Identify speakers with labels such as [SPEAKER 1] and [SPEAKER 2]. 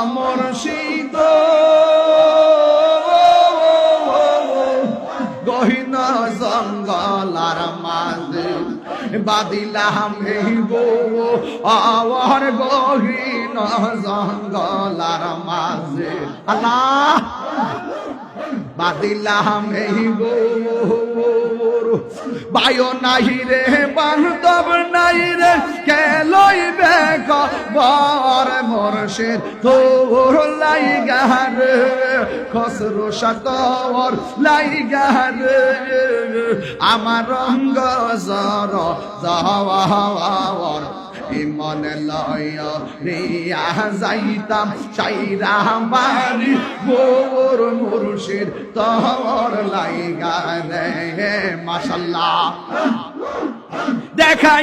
[SPEAKER 1] আমার শীত গহিনা জঙ্গলার মাঝে বাদিলাম এই গো আওয়ার গহিনা জঙ্গলার মাঝে আল্লাহ। বাদিলাম এই বায়ো নাই রে, বান্ধব নাই রে, কে লইবে বর মরশের তোর লাই গার খসরো সাতর লাই গার আমার রঙ্গ জর যাওয়ার ইমন লয় রিয়া যাইতাম সাইরা বাড়ি মোর মুর্শিদ তোর লাইগা রে মাশাল্লাহ। দেখা